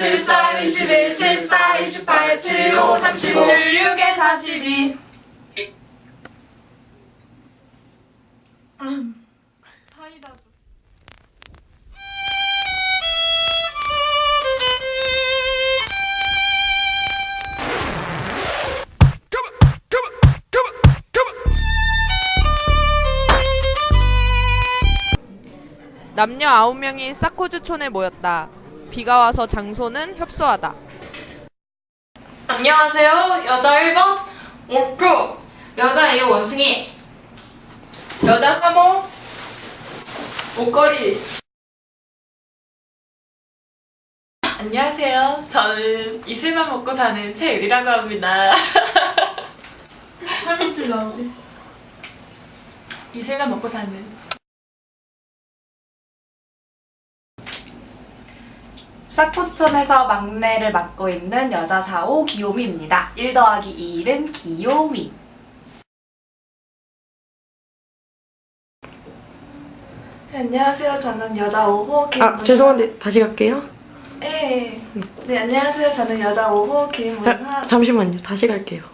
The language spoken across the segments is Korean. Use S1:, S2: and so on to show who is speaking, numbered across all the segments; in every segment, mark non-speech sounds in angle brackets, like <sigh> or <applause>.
S1: 74, 21, 74, 28, 75, 35
S2: 76에 42 사이다 줘
S3: 남녀 9명이 사코즈촌에 모였다. 비가 와서 장소는 협소하다.
S2: 안녕하세요. 여자 1번 옥루
S1: 여자 2호 원숭이.
S3: 여자 3호 목걸이.
S2: 안녕하세요. 저는 이슬만 먹고 사는 최유리라고 합니다. 참이슬 나오네 이슬만 먹고 사는
S4: 사코스촌에서 막내를 맡고 있는 여자 4호 기요미입니다. 1 더하기 2는 기요미.
S5: 네, 안녕하세요. 저는 여자 5호 김문하.
S6: 아 죄송한데 다시 갈게요.
S5: 네. 네, 안녕하세요. 저는 여자 5호 김문하.
S6: 아, 잠시만요. 다시 갈게요.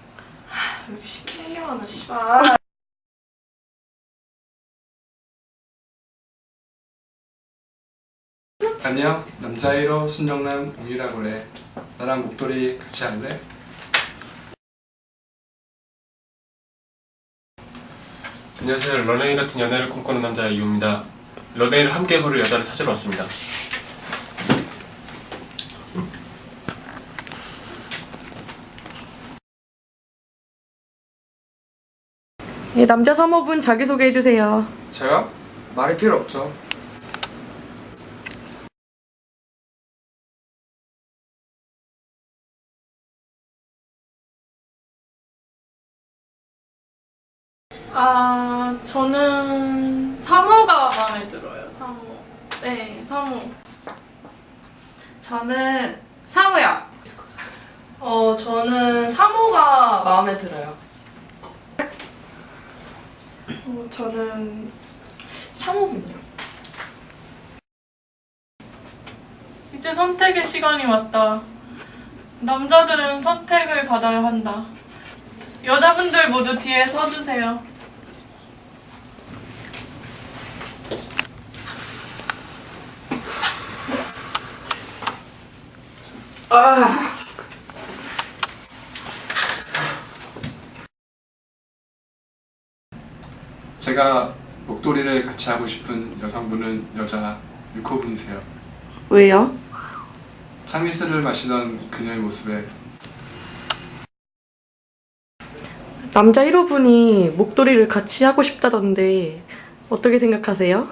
S5: 왜 시키는 게 많아, 씨발.
S7: 안녕 남자 1호 순정남 웅이라고 그래 나랑 목도리 같이 할래?
S8: 안녕하세요. 런웨이 같은 연애를 꿈꾸는 남자 이유입니다. 런웨이를 함께 걸을 여자를 찾으러 왔습니다.
S6: 예, 남자 3호분 자기소개해 주세요.
S9: 저요? 말이 필요 없죠.
S2: 아 저는 사모가 마음에 들어요 사모 네 사모
S1: 저는 사무요
S3: 어 저는 3호가 마음에 들어요.
S5: 어, 저는 3호분이요.
S2: 이제 선택의 시간이 왔다. 남자들은 선택을 받아야 한다. 여자분들 모두 뒤에 서주세요.
S7: 제가 목도리를 같이 하고 싶은 여성분은 여자 6호분이세요
S6: 왜요?
S7: 참이슬을 마시던 그녀의 모습에
S6: 남자 1호분이 목도리를 같이 하고 싶다던데 어떻게 생각하세요?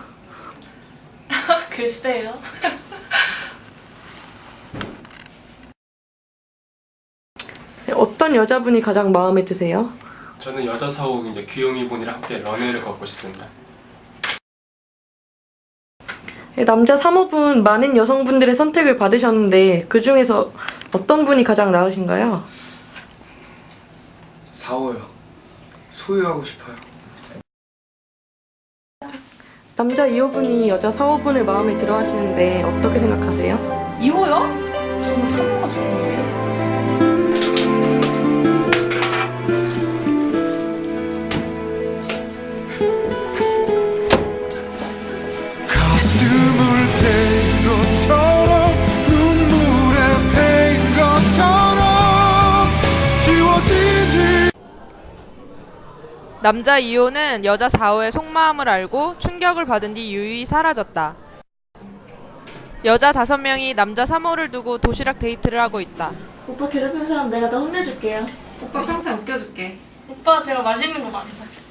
S6: <laughs>
S2: 글쎄요. <laughs>
S6: 어떤 여자분이 가장 마음에 드세요?
S8: 저는 여자 사옥 이제 귀요미 분이랑 함께 런웨이를 걷고 싶습니다.
S6: 예, 남자 3호분 많은 여성분들의 선택을 받으셨는데 그 중에서 어떤 분이 가장 나으신가요?
S9: 4호요. 소유하고 싶어요.
S6: 남자 2호분이 여자 4호분을 마음에 들어 하시는데 어떻게 생각하세요?
S4: 2호요? 저는 3호가 좋은데.
S3: 남자 2호는 여자 4호의 속마음을 알고 충격을 받은 뒤 유유히 사라졌다. 여자 5명이 남자 3호를 두고 도시락 데이트를 하고 있다.
S5: 오빠 괴롭히는 사람 내가 다 혼내줄게요.
S1: 오빠 평생 웃겨줄게
S2: 오빠 제가 맛있는 거 많이 사줄게.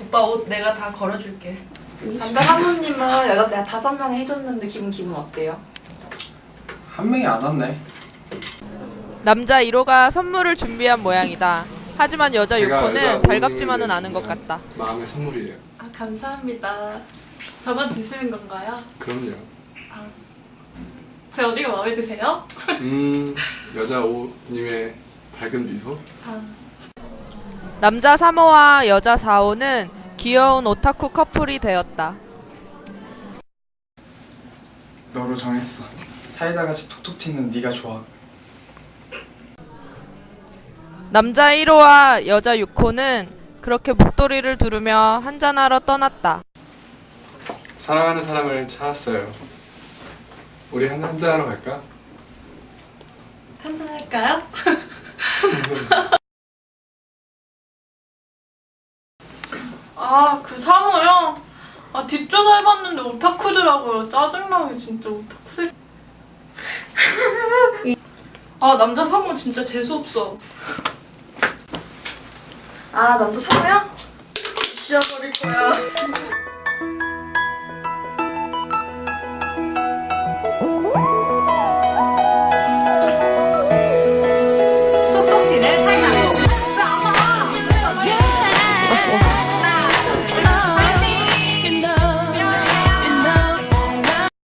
S3: 오빠 옷 내가 다 걸어줄게.
S4: 남자 사모님은 여자 내가 다섯 명이 해줬는데 기분 기분 어때요?
S9: 한 명이 안 왔네.
S3: 남자 1호가 선물을 준비한 모양이다. 하지만 여자
S7: 제가 여자
S3: 6호는 달갑지만은
S7: 5호님을
S3: 않은 것 같다.
S7: 마음의 선물이에요
S2: 아 감사합니다. 저만 주시는 건가요?
S7: 그럼요
S2: 제 어디가 마음에 드세요? <laughs>
S7: 음 여자 5님의 밝은 미소
S2: 아,
S3: 남자 3호와 여자 4호는 귀여운 오타쿠 커플이 되었다.
S9: 너로 정했어. 사이다 같이 톡톡 튀는 네가 좋아.
S3: 남자 1호와 여자 6호는 그렇게 목도리를 두르며 한잔하러 떠났다.
S7: 사랑하는 사람을 찾았어요. 우리 한 한잔하러 갈까?
S2: 한잔 할까요? <laughs> 아, 그 상호요? 아, 뒷조사 해봤는데 오타쿠더라고요. 짜증나게 진짜 오타쿠 새. <laughs> 아, 남자 상호 진짜 재수없어.
S5: 아 남자 사모야? 지워버릴 거야.